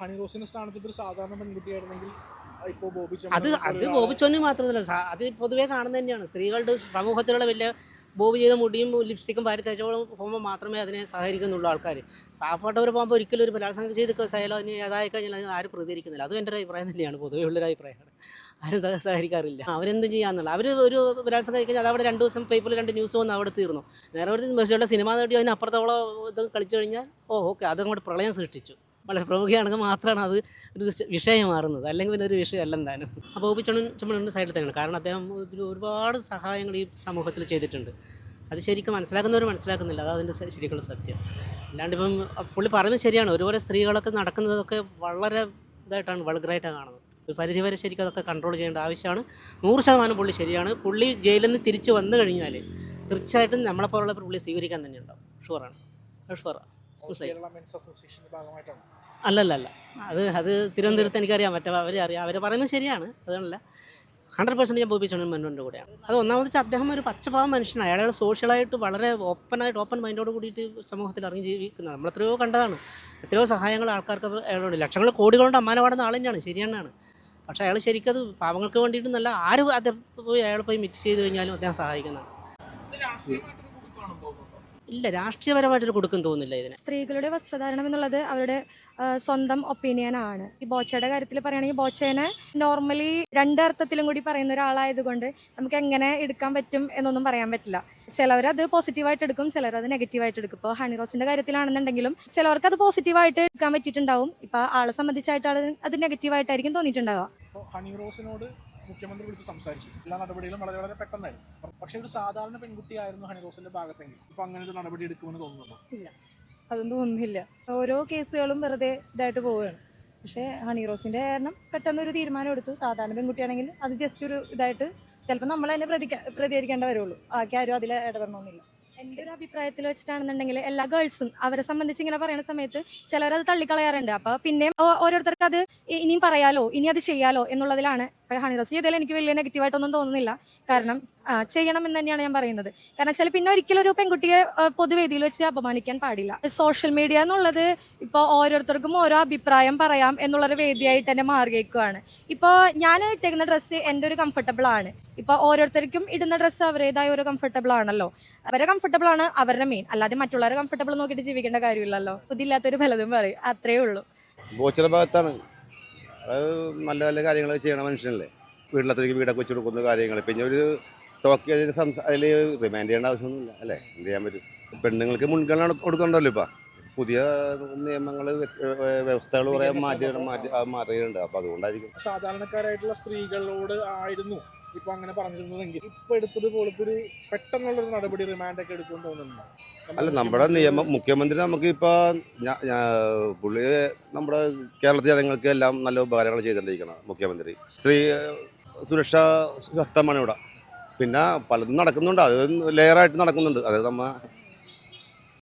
Honey റോസിന്റെ സ്ഥാനത്ത് ഒരു സാധാരണ പെൺകുട്ടിയായിരുന്നെങ്കിൽ ഇപ്പോ ബോബി അത് അത് ബോബിച്ചോന്നി മാത്രമല്ല അത് പൊതുവേ കാണുന്ന തന്നെയാണ്. സ്ത്രീകളുടെ സമൂഹത്തിലുള്ള വലിയ ബോബി ചെയ്ത മുടിയും ലിപ്സ്റ്റിക്കും വാരി തേച്ചോളം പോകുമ്പോൾ മാത്രമേ അതിനെ സഹകരിക്കുന്നുള്ളൂ ആൾക്കാർ പാവപ്പെട്ടവർ പോകുമ്പോൾ ഒരിക്കലും ഒരു ബലാത്സംഗം ചെയ്ത് സഹലോ ഇനി അതായി കഴിഞ്ഞാൽ അതിന് ആരും പ്രതികരിക്കുന്നില്ല. അതും എന്റെ ഒരു അഭിപ്രായം തന്നെയാണ്. പൊതുവേ ഉള്ളൊരു അഭിപ്രായമാണ്. ആരും സഹകരിക്കാറില്ല. അവരെന്ത് ചെയ്യാന്നുള്ള അവർ ഒരു ബലാത്സംഗം കഴിക്കഴിഞ്ഞാൽ അതവിടെ രണ്ട് ദിവസം പേപ്പറിൽ രണ്ട് ന്യൂസ് വന്ന് അവിടെ തീർന്നു. നേരെ ഒരു മെസ്സിയുടെ സിനിമ നേടി അതിന് അപ്പുറത്തോളം ഇത് കളിച്ചു കഴിഞ്ഞാൽ ഓ ഓക്കെ അതങ്ങോട്ട് പ്രളയം സൃഷ്ടിച്ചു. വളരെ പ്രമുഖയാണെങ്കിൽ മാത്രമാണ് അത് ഒരു വിഷ- വിഷയം മാറുന്നത്. അല്ലെങ്കിൽ പിന്നെ ഒരു വിഷയമല്ല എന്തായാലും. അപ്പോൾ ചുമൺ ചുമണിന്റെ സൈഡിൽ തന്നെയാണ്. കാരണം അദ്ദേഹം ഒരു ഒരുപാട് സഹായങ്ങൾ ഈ സമൂഹത്തിൽ ചെയ്തിട്ടുണ്ട്. അത് ശരിക്കും മനസ്സിലാക്കുന്നവർ മനസ്സിലാക്കുന്നില്ല. അത് അതിന്റെ ശരിക്കുള്ള സത്യം. അല്ലാണ്ട് ഇപ്പം പുള്ളി പറയുന്നത് ശരിയാണ്. ഒരുപോലെ സ്ത്രീകളൊക്കെ നടക്കുന്നതൊക്കെ വളരെ ഇതായിട്ടാണ് വൾഗറായിട്ടാണ് കാണുന്നത്. ഒരു പരിധിവരെ ശരിക്കും അതൊക്കെ കൺട്രോൾ ചെയ്യേണ്ട ആവശ്യമാണ്. നൂറ് ശതമാനം പുള്ളി ശരിയാണ്. പുള്ളി ജയിലിൽ നിന്ന് തിരിച്ച് വന്നു കഴിഞ്ഞാൽ തീർച്ചയായിട്ടും നമ്മളെപ്പോലുള്ള പുള്ളി സ്വീകരിക്കാൻ തന്നെ ഉണ്ടാവും. ഷുവറാണ് ഷുവറാണ് കേരള മെൻസ് അസോസിയേഷന്റെ ഭാഗമായിട്ടാണ്. അല്ലല്ല അല്ല അത് അത് തിരുവനന്തപുരത്ത് എനിക്കറിയാം മറ്റേ അവരെ അറിയാം. അവർ പറയുന്നത് ശരിയാണ്. അതുകൊണ്ടല്ല. ഹൺഡ്രഡ് പെർസെന്റ് ഞാൻ ബോബി ചോണൻ മന്നോന്റെ കൂടെയാണ്. അത് ഒന്നാമത് അദ്ദേഹം ഒരു പച്ചപാവം മനുഷ്യനാണ്. അയാൾ സോഷ്യലായിട്ട് വളരെ ഓപ്പണായിട്ട് ഓപ്പൺ മൈൻഡോട് കൂടിയിട്ട് സമൂഹത്തിൽ ഇറങ്ങി ജീവിക്കുന്നത്. നമ്മൾ എത്രയോ കണ്ടതാണ്. എത്രയോ സഹായങ്ങൾ ആൾക്കാർക്ക് അയാളോട് ലക്ഷങ്ങൾ കോടികളുടെ അമ്മാനപാടുന്ന ആൾ തന്നെയാണ് ശരിയാണ് പക്ഷേ അയാൾ ശരിക്കും അത് പാവങ്ങൾക്ക് വേണ്ടിയിട്ട് നല്ല ആര് അദ്ദേഹം പോയി അയാൾ പോയി മിറ്റ് ചെയ്ത് കഴിഞ്ഞാലും അദ്ദേഹം സഹായിക്കുന്നതാണ്. ഇല്ല രാഷ്ട്രീയപരമായിട്ടൊരു കൊടുക്കും തോന്നുന്നില്ല ഇതിന്. സ്ത്രീകളുടെ വസ്ത്രധാരണം എന്നുള്ളത് അവരുടെ ആ, സ്വന്തം ഒപ്പീനിയൻ ആണ്. ഈ ബോച്ചയുടെ കാര്യത്തിൽ പറയുകയാണെങ്കിൽ ബോച്ചേനെ നോർമലി രണ്ടർത്ഥത്തിലും കൂടി പറയുന്ന ഒരാളായതുകൊണ്ട് നമുക്ക് എങ്ങനെ എടുക്കാൻ പറ്റും എന്നൊന്നും പറയാൻ പറ്റില്ല. ചിലവർ അത് പോസിറ്റീവായിട്ട് എടുക്കും ചിലർ അത് നെഗറ്റീവായിട്ട് എടുക്കും ഇപ്പോൾ ഹണി റോസിന്റെ കാര്യത്തിലാണെന്നുണ്ടെങ്കിലും ചിലവർക്ക് അത് പോസിറ്റീവായിട്ട് എടുക്കാൻ പറ്റിയിട്ടുണ്ടാവും. ഇപ്പൊ ആളെ സംബന്ധിച്ചായിട്ട് അത് അത് നെഗറ്റീവായിട്ടായിരിക്കും തോന്നിയിട്ടുണ്ടാവുക. ഹണിറോസിനോട് ഹണി റോസിനോട് മുഖ്യമന്ത്രി വിളിച്ച് സംസാരിച്ചു. എല്ലാ നടപടികളും വളരെ വളരെ പെട്ടെന്നായിരുന്നു പക്ഷെ ഒരു സാധാരണ പെൺകുട്ടിയായിരുന്നു ഹണിറോസിന്റെ ഭാഗത്തെങ്കിൽ. ഇപ്പൊ അങ്ങനെ ഒരു നടപടി എടുക്കുമെന്ന് തോന്നുന്നുണ്ടോ? ഇല്ല. അതൊന്നും തോന്നുന്നില്ല. ഓരോ കേസുകളും വെറുതെ ഇതായിട്ട് പോവുകയാണ്. പക്ഷേ ഹണിറോസിന്റെ കാരണം പെട്ടെന്ന് ഒരു തീരുമാനം എടുത്തു. സാധാരണ പെൺകുട്ടിയാണെങ്കിൽ അത് ജസ്റ്റ് ഒരു ഇതായിട്ട് ചിലപ്പോൾ നമ്മൾ തന്നെ പ്രതിക പ്രതികരിക്കേണ്ട വരുള്ളൂ. ആക്കി ആരും അതിൽ ഇടപെടണമെന്നില്ല. എന്റെ ഒരു അഭിപ്രായത്തിൽ വെച്ചിട്ടാണെന്നുണ്ടെങ്കിൽ എല്ലാ ഗേൾസും അവരെ സംബന്ധിച്ച് ഇങ്ങനെ പറയുന്ന സമയത്ത് ചിലരത് തള്ളിക്കളയാറുണ്ട്. അപ്പൊ പിന്നെ ഓരോരുത്തർക്ക് അത് ഇനിയും പറയാലോ ഇനി അത് ചെയ്യാലോ എന്നുള്ളതിലാണ്. ഹണി റോസ് ചെയ്തതിൽ എനിക്ക് വലിയ നെഗറ്റീവായിട്ടൊന്നും തോന്നുന്നില്ല. കാരണം ചെയ്യണം എന്ന് തന്നെയാണ് ഞാൻ പറയുന്നത്. കാരണം വെച്ചാൽ പിന്നെ ഒരിക്കലും ഒരു പെൺകുട്ടിയെ പൊതുവേദിയിൽ വെച്ച് അപമാനിക്കാൻ പാടില്ല. സോഷ്യൽ മീഡിയ എന്നുള്ളത് ഇപ്പോൾ ഓരോരുത്തർക്കും ഓരോ അഭിപ്രായം പറയാം എന്നുള്ളൊരു വേദിയായിട്ട് തന്നെ മാറിയേക്കുവാണ്. ഇപ്പോൾ ഞാൻ ഇട്ടേക്കുന്ന ഡ്രസ്സ് എന്റെ ഒരു കംഫർട്ടബിൾ ആണ്. ഇപ്പോൾ ഓരോരുത്തർക്കും ഇടുന്ന ഡ്രസ്സ് അവരുടേതായ ഒരു കംഫർട്ടബിൾ ആണല്ലോ. അവരെ കംഫർട്ടബിൾ ആണ് അവരുടെ മെയിൻ അല്ലാതെ മറ്റുള്ളവരെ കംഫർട്ടബിൾ നോക്കിയിട്ട് ജീവിക്കേണ്ട കാര്യമില്ലല്ലോ. ഇതില്ലാത്തൊരു ഫലതും പറയും. അത്രേ ഉള്ളൂ. ഭാഗത്താണ്. നല്ല നല്ല കാര്യങ്ങൾ ചെയ്യണ മനുഷ്യനല്ലേ? വീട്ടിലത്തേക്ക് വീടൊക്കെ വെച്ച് കൊടുക്കുന്ന കാര്യങ്ങൾ പിന്നെ ഒരു ടോക്ക് അതിന് സംസാ അതിൽ റിമാൻഡ് ചെയ്യേണ്ട ആവശ്യമൊന്നുമില്ല അല്ലേ? എന്ത് ചെയ്യാൻ പറ്റും? പെണ്ണുങ്ങൾക്ക് മുൻഗണന കൊടുക്കണ്ടല്ലോ ഇപ്പം. പുതിയ നിയമങ്ങൾ വ്യവസ്ഥകൾ കുറേ മാറ്റി മാറ്റി മാറിയിട്ടുണ്ട്. അപ്പം അതുകൊണ്ടായിരിക്കും. സാധാരണക്കാരായിട്ടുള്ള സ്ത്രീകളോട് ആയിരുന്നു ഇപ്പൊ അങ്ങനെ പറഞ്ഞിരുന്നതെങ്കിൽ. ഇപ്പൊ എടുത്തത് പോലത്തെ ഒരു പെട്ടെന്നുള്ളൊരു നടപടി റിമാൻഡ് ഒക്കെ എടുക്കുമെന്ന് തോന്നുന്നുണ്ടോ? അല്ല നമ്മുടെ നിയമം മുഖ്യമന്ത്രി നമുക്ക് ഇപ്പോൾ പുള്ളി നമ്മുടെ കേരളത്തിലെ ജനങ്ങൾക്ക് എല്ലാം നല്ല ഉപകാരങ്ങൾ ചെയ്തുകൊണ്ടിരിക്കണം മുഖ്യമന്ത്രി. സ്ത്രീ സുരക്ഷ ശക്തമാണ് ഇവിടെ. പിന്നെ പലതും നടക്കുന്നുണ്ട്. അത് ലെയറായിട്ട് നടക്കുന്നുണ്ട്. അതായത് നമ്മ